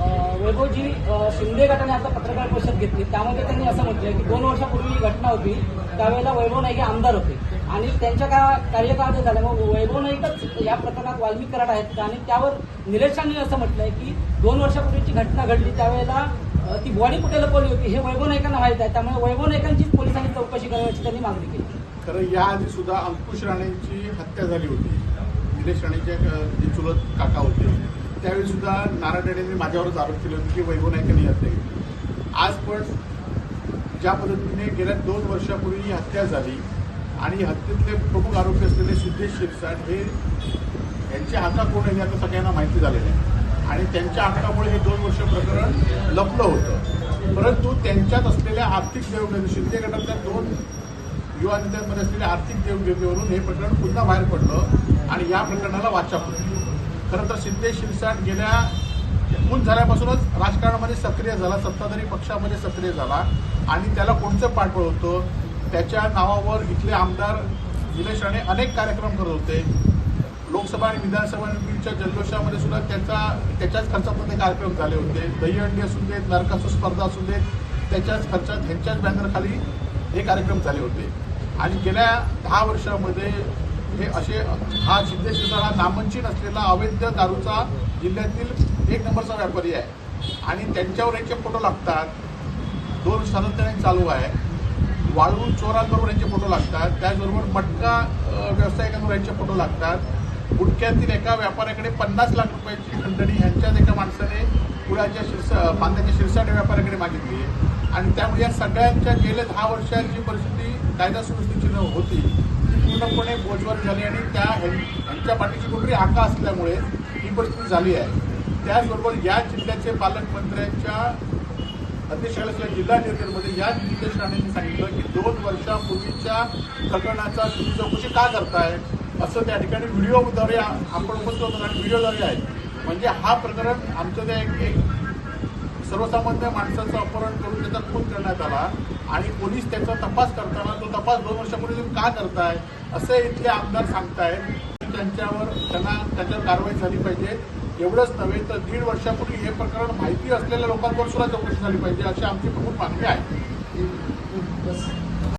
अ, वैभवजी शिंदे गटाने आता पत्रकार परिषद घेतली. त्यामध्ये त्यांनी असं म्हटलंय की दोन वर्षापूर्वी ही घटना होती. त्यावेळेला वैभव नाईके आमदार होते. आणि त्यांच्या का कार्यकाळात झालं. मग वैभव नाईकच या प्रकरणात वाल्मिक कराड आहेत आणि त्यावर निलेश राणे असं म्हटलंय की दोन वर्षापूर्वीची घटना घडली. त्यावेळेला ती बॉडी कुठे लपवली होती हे वैभव नाईकांना माहीत आहे. त्यामुळे वैभव नाईकांचीच पोलिसांनी चौकशी करायची त्यांनी मागणी केली. खरं याआधी सुद्धा अंकुश राणेंची हत्या झाली होती. निलेश राणेचे अ, जे चुलत काका त्यावेळी सुद्धा नारायण राणेंनी माझ्यावरच आरोप केले होते की वैभव नाईकांनी हत्या केली आज पण ज्या पद्धतीने गेल्या दोन वर्षापूर्वी ही हत्या झाली आणि हत्येतले प्रमुख आरोपी असलेले सिद्धेश शिरसाट हे यांचे हाता कोण आहे हे आता सगळ्यांना माहिती झालेलं आहे. आणि त्यांच्या हक्कामुळे हे दोन वर्ष प्रकरण लपलं होतं. परंतु त्यांच्यात असलेल्या आर्थिक देवघेवी शिंदे गटातल्या दोन युवा नेत्यांमध्ये असलेल्या आर्थिक देवघेवीवरून हे प्रकरण पुन्हा बाहेर पडलं आणि या प्रकरणाला वाचा पडली खरं तर सिद्धेश शिरसाट गेल्या खून झाल्यापासूनच राजकारणामध्ये सक्रिय झाला सत्ताधारी पक्षामध्ये सक्रिय झाला. आणि त्याला कोणतं पाठबळ होतं? त्याच्या नावावर इथले आमदार निलेश राणे अनेक कार्यक्रम करत होते. लोकसभा आणि विधानसभा जल्लोषामध्ये सुद्धा त्याचा त्याच्याच खर्चातून कार्यक्रम झाले होते. दहीहंडी असू देत नरकासू स्पर्धा असू देत त्याच्याच खर्चात ह्यांच्याच बॅनरखाली हे कार्यक्रम झाले होते. आणि गेल्या दहा वर्षामध्ये हे असे हा सिद्धेश्वर हा नामंचित असलेला अवैध दारूचा जिल्ह्यातील एक नंबरचा व्यापारी आहे. आणि त्यांच्यावर यांचे फोटो लागतात. दोन सातत्याने चालू आहे. वाळू चोरांबरोबर यांचे फोटो लागतात. त्याचबरोबर मटका व्यावसायिकांवर यांचे फोटो लागतात. गुटक्यातील एका व्यापाऱ्याकडे पन्नास लाख रुपयाची खंडणी ह्यांच्याच एका माणसाने पुण्याच्या शिरसा बांध्याच्या शिरसाट व्यापाऱ्याकडे मागितली. आणि त्यामुळे या सगळ्यांच्या गेल्या दहा वर्षांची जी परिस्थिती कायदा सुव्यवस्थेची न होती. पूर्णपणे बोजवर झाली आणि त्या ह्यांच्या पाठीची कुठली आका असल्यामुळे ही परिस्थिती झाली आहे. त्याचबरोबर या जिल्ह्याचे पालकमंत्र्यांच्या अध्यक्षालयाच्या जिल्हा निर्णयमध्ये याच नितेश राणेंनी सांगितलं की दोन वर्षापूर्वीच्या प्रकरणाचा तुम्ही चौकशी का करताय? असं त्या ठिकाणी व्हिडिओद्वारे आपण उपस्थित होतो आणि व्हिडिओद्वारे आहे. म्हणजे हा प्रकरण आमचं त्या एक सर्वसामान्य माणसाचं अपहरण करून त्याचा खून करण्यात आला आणि पोलीस त्याचा तपास करताना तो तपास दोन वर्षापूर्वी तुम्ही का करताय असे इथले आमदार सांगतायत. त्यांच्यावर त्यांना त्याच्यावर कारवाई झाली पाहिजे. एवढंच नव्हे तर दीड वर्षापूर्वी हे प्रकरण माहिती असलेल्या लोकांवर सुद्धा चौकशी झाली पाहिजे अशी आमची प्रमुख मागणी आहे. बस.